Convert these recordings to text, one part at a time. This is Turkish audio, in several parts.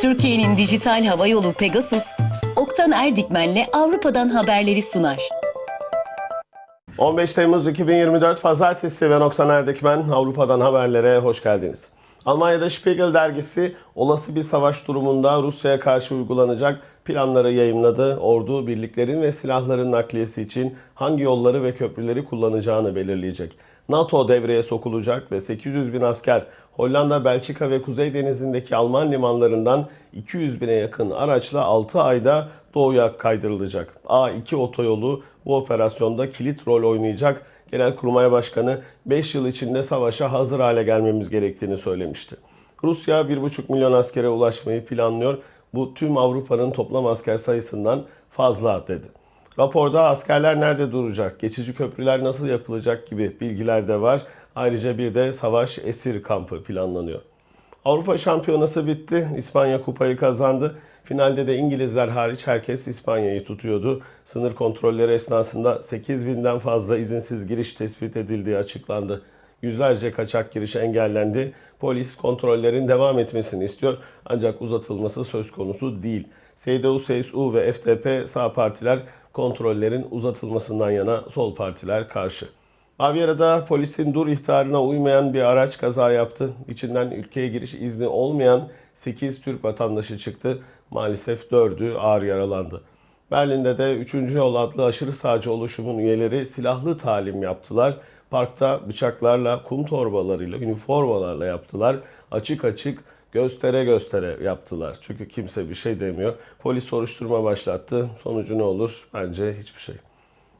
Türkiye'nin dijital hava yolu Pegasus, Oktan Erdikmen'le Avrupa'dan haberleri sunar. 15 Temmuz 2024 Pazartesi ve Noksan Erdekmen Avrupa'dan haberlere hoş geldiniz. Almanya'da Spiegel dergisi olası bir savaş durumunda Rusya'ya karşı uygulanacak planları yayımladı. Ordu birliklerin ve silahların nakliyesi için hangi yolları ve köprüleri kullanacağını belirleyecek. NATO devreye sokulacak ve 800 bin asker Hollanda, Belçika ve Kuzey Denizi'ndeki Alman limanlarından 200 bine yakın araçla 6 ayda doğuya kaydırılacak. A2 otoyolu bu operasyonda kilit rol oynayacak. Genelkurmay Başkanı 5 yıl içinde savaşa hazır hale gelmemiz gerektiğini söylemişti. Rusya 1,5 milyon askere ulaşmayı planlıyor. Bu tüm Avrupa'nın toplam asker sayısından fazla dedi. Raporda askerler nerede duracak, geçici köprüler nasıl yapılacak gibi bilgiler de var. Ayrıca bir de savaş esir kampı planlanıyor. Avrupa Şampiyonası bitti. İspanya kupayı kazandı. Finalde de İngilizler hariç herkes İspanya'yı tutuyordu. Sınır kontrolleri esnasında 8000'den fazla izinsiz giriş tespit edildiği açıklandı. Yüzlerce kaçak giriş engellendi. Polis kontrollerin devam etmesini istiyor ancak uzatılması söz konusu değil. CDU, CSU ve FDP sağ partiler kontrollerin uzatılmasından yana sol partiler karşı. Bavyera'da polisin dur ihtarına uymayan bir araç kaza yaptı. İçinden ülkeye giriş izni olmayan 8 Türk vatandaşı çıktı. Maalesef 4'ü ağır yaralandı. Berlin'de de 3. Yol adlı aşırı sağcı oluşumun üyeleri silahlı talim yaptılar. Parkta bıçaklarla, kum torbalarıyla, üniformalarla yaptılar. Açık açık göstere göstere yaptılar. Çünkü kimse bir şey demiyor. Polis soruşturma başlattı. Sonucu ne olur? Bence hiçbir şey.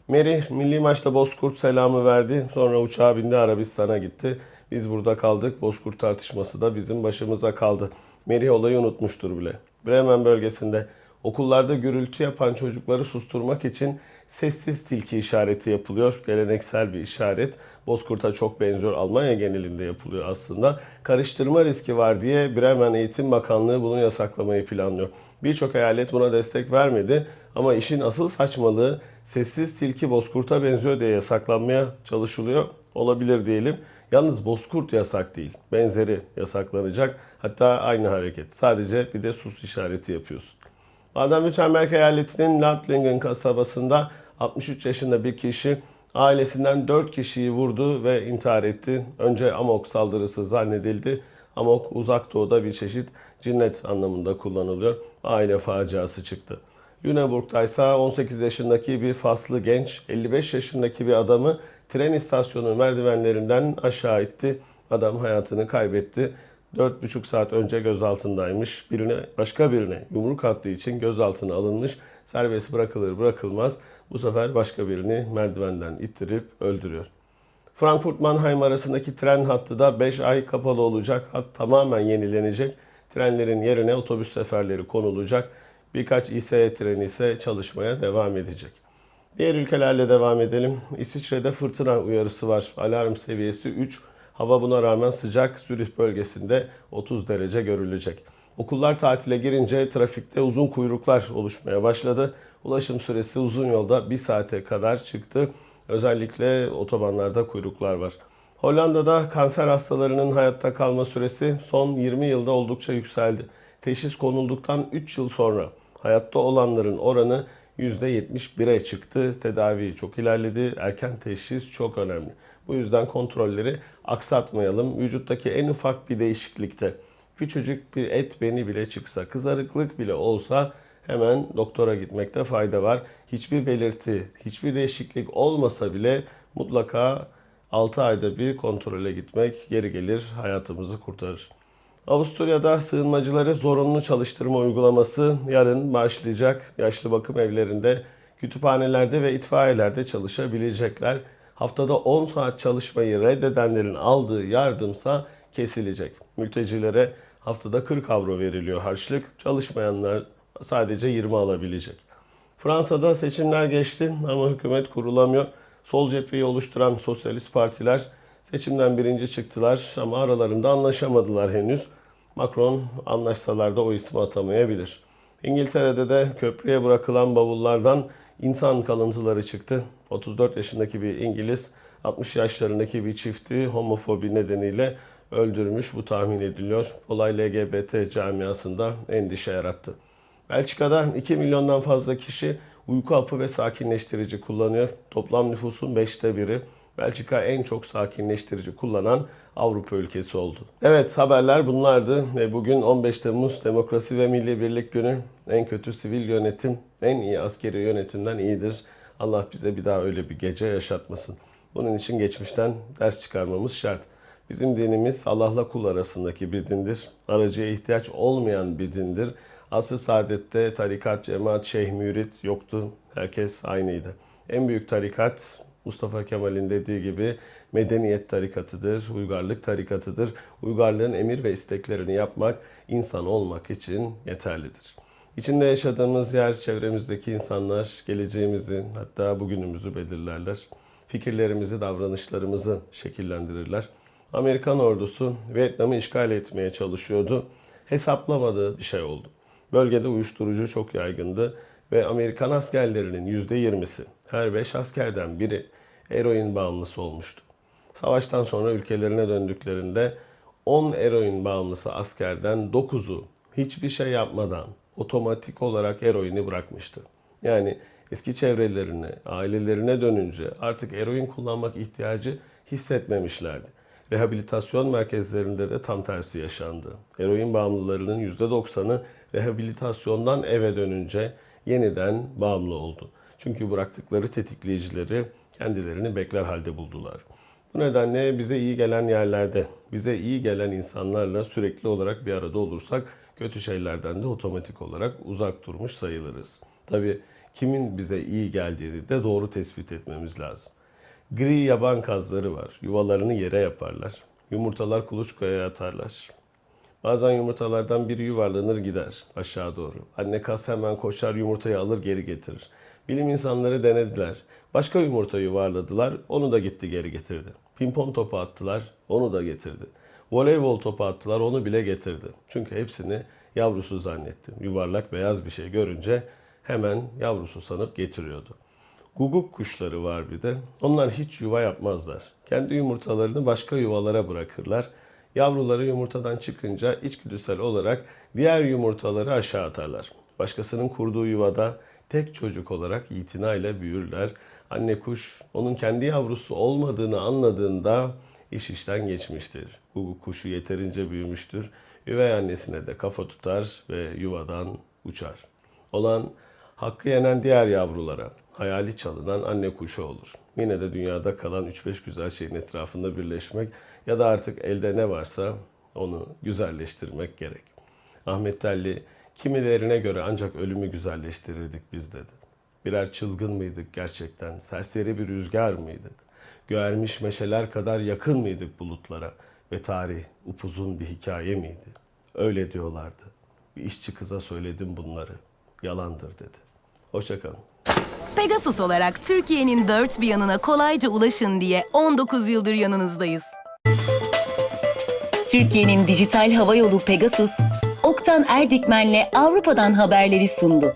Mary milli maçta Bozkurt selamı verdi. Sonra uçağa bindi Arabistan'a gitti. Biz burada kaldık. Bozkurt tartışması da bizim başımıza kaldı. Mary olayı unutmuştur bile. Bremen bölgesinde okullarda gürültü yapan çocukları susturmak için sessiz tilki işareti yapılıyor. Geleneksel bir işaret. Bozkurt'a çok benziyor. Almanya genelinde yapılıyor aslında. Karıştırma riski var diye Bremen Eğitim Bakanlığı bunu yasaklamayı planlıyor. Birçok eyalet buna destek vermedi ama işin asıl saçmalığı sessiz tilki bozkurta benziyor diye yasaklanmaya çalışılıyor. Olabilir diyelim. Yalnız bozkurt yasak değil. Benzeri yasaklanacak. Hatta aynı hareket. Sadece bir de sus işareti yapıyorsun. Baden-Württemberg eyaletinin Landlingen kasabasında 63 yaşında bir kişi ailesinden 4 kişiyi vurdu ve intihar etti. Önce amok saldırısı zannedildi. Amok uzak doğuda bir çeşit cinnet anlamında kullanılıyor. Aile faciası çıktı. Lüneburg'da ise 18 yaşındaki bir faslı genç 55 yaşındaki bir adamı tren istasyonu merdivenlerinden aşağı itti. Adam hayatını kaybetti. 4,5 saat önce gözaltındaymış. Birine, başka birine yumruk attığı için gözaltına alınmış. Serbest bırakılır bırakılmaz bu sefer başka birini merdivenden ittirip öldürüyor. Frankfurt-Mannheim arasındaki tren hattı da 5 ay kapalı olacak. Hat tamamen yenilenecek. Trenlerin yerine otobüs seferleri konulacak. Birkaç ICE treni ise çalışmaya devam edecek. Diğer ülkelerle devam edelim. İsviçre'de fırtına uyarısı var. Alarm seviyesi 3. Hava buna rağmen sıcak. Zürih bölgesinde 30 derece görülecek. Okullar tatile girince trafikte uzun kuyruklar oluşmaya başladı. Ulaşım süresi uzun yolda 1 saate kadar çıktı. Özellikle otobanlarda kuyruklar var. Hollanda'da kanser hastalarının hayatta kalma süresi son 20 yılda oldukça yükseldi. Teşhis konulduktan 3 yıl sonra hayatta olanların oranı %71'e çıktı. Tedavi çok ilerledi. Erken teşhis çok önemli. Bu yüzden kontrolleri aksatmayalım. Vücuttaki en ufak bir değişiklikte küçücük bir et beni bile çıksa, kızarıklık bile olsa hemen doktora gitmekte fayda var. Hiçbir belirti, hiçbir değişiklik olmasa bile mutlaka 6 ayda bir kontrole gitmek geri gelir, hayatımızı kurtarır. Avusturya'da sığınmacıları zorunlu çalıştırma uygulaması yarın başlayacak. Yaşlı bakım evlerinde, kütüphanelerde ve itfaiyelerde çalışabilecekler. Haftada 10 saat çalışmayı reddedenlerin aldığı yardımsa kesilecek. Mültecilere haftada 40 avro veriliyor harçlık. Çalışmayanlar sadece 20 alabilecek. Fransa'da seçimler geçti ama hükümet kurulamıyor. Sol cepheyi oluşturan sosyalist partiler seçimden birinci çıktılar ama aralarında anlaşamadılar henüz. Macron anlaşsalar da o ismi atamayabilir. İngiltere'de de köprüye bırakılan bavullardan insan kalıntıları çıktı. 34 yaşındaki bir İngiliz 60 yaşlarındaki bir çifti homofobi nedeniyle öldürmüş bu tahmin ediliyor. Olay LGBT camiasında endişe yarattı. Belçika'da 2 milyondan fazla kişi uyku hapı ve sakinleştirici kullanıyor. Toplam nüfusun 5'te biri. Belçika en çok sakinleştirici kullanan Avrupa ülkesi oldu. Evet haberler bunlardı. Ve bugün 15 Temmuz Demokrasi ve Milli Birlik Günü. En kötü sivil yönetim, en iyi askeri yönetimden iyidir. Allah bize bir daha öyle bir gece yaşatmasın. Bunun için geçmişten ders çıkarmamız şart. Bizim dinimiz Allah'la kul arasındaki bir dindir. Aracıya ihtiyaç olmayan bir dindir. Asr-ı saadette tarikat, cemaat, şeyh, mürit yoktu. Herkes aynıydı. En büyük tarikat Mustafa Kemal'in dediği gibi medeniyet tarikatıdır, uygarlık tarikatıdır. Uygarlığın emir ve isteklerini yapmak insan olmak için yeterlidir. İçinde yaşadığımız yer, çevremizdeki insanlar geleceğimizi hatta bugünümüzü belirlerler. Fikirlerimizi, davranışlarımızı şekillendirirler. Amerikan ordusu Vietnam'ı işgal etmeye çalışıyordu. Hesaplamadığı bir şey oldu. Bölgede uyuşturucu çok yaygındı ve Amerikan askerlerinin %20'si, her 5 askerden biri eroin bağımlısı olmuştu. Savaştan sonra ülkelerine döndüklerinde 10 eroin bağımlısı askerden 9'u hiçbir şey yapmadan otomatik olarak eroini bırakmıştı. Yani eski çevrelerine, ailelerine dönünce artık eroin kullanmak ihtiyacı hissetmemişlerdi. Rehabilitasyon merkezlerinde de tam tersi yaşandı. Eroin bağımlılarının %90'ı rehabilitasyondan eve dönünce yeniden bağımlı oldu. Çünkü bıraktıkları tetikleyicileri kendilerini bekler halde buldular. Bu nedenle bize iyi gelen yerlerde, bize iyi gelen insanlarla sürekli olarak bir arada olursak kötü şeylerden de otomatik olarak uzak durmuş sayılırız. Tabii kimin bize iyi geldiğini de doğru tespit etmemiz lazım. Gri yaban kazları var. Yuvalarını yere yaparlar. Yumurtalar kuluçkaya atarlar. Bazen yumurtalardan biri yuvarlanır gider aşağı doğru. Anne kaz hemen koşar yumurtayı alır geri getirir. Bilim insanları denediler. Başka yumurta yuvarladılar, onu da gitti geri getirdi. Pimpon topu attılar, onu da getirdi. Voleybol topu attılar, onu bile getirdi. Çünkü hepsini yavrusu zannetti. Yuvarlak beyaz bir şey görünce hemen yavrusu sanıp getiriyordu. Guguk kuşları var bir de. Onlar hiç yuva yapmazlar. Kendi yumurtalarını başka yuvalara bırakırlar. Yavruları yumurtadan çıkınca içgüdüsel olarak diğer yumurtaları aşağı atarlar. Başkasının kurduğu yuvada tek çocuk olarak itinayla büyürler. Anne kuş onun kendi yavrusu olmadığını anladığında iş işten geçmiştir. Guguk kuşu yeterince büyümüştür. Üvey annesine de kafa tutar ve yuvadan uçar. Olan hakkı yenen diğer yavrulara, hayali çalınan anne kuşu olur. Yine de dünyada kalan 3-5 güzel şeyin etrafında birleşmek ya da artık elde ne varsa onu güzelleştirmek gerek. Ahmet Telli, kimilerine göre ancak ölümü güzelleştirirdik biz dedi. Birer çılgın mıydık gerçekten, serseri bir rüzgar mıydık? Göğermiş meşeler kadar yakın mıydık bulutlara ve tarih upuzun bir hikaye miydi? Öyle diyorlardı. Bir işçi kıza söyledim bunları. Yalandır dedi. Hoşçakalın. Pegasus olarak Türkiye'nin dört bir yanına kolayca ulaşın diye 19 yıldır yanınızdayız. Türkiye'nin dijital hava yolu Pegasus, Oktan Erdikmen'le Avrupa'dan haberleri sundu.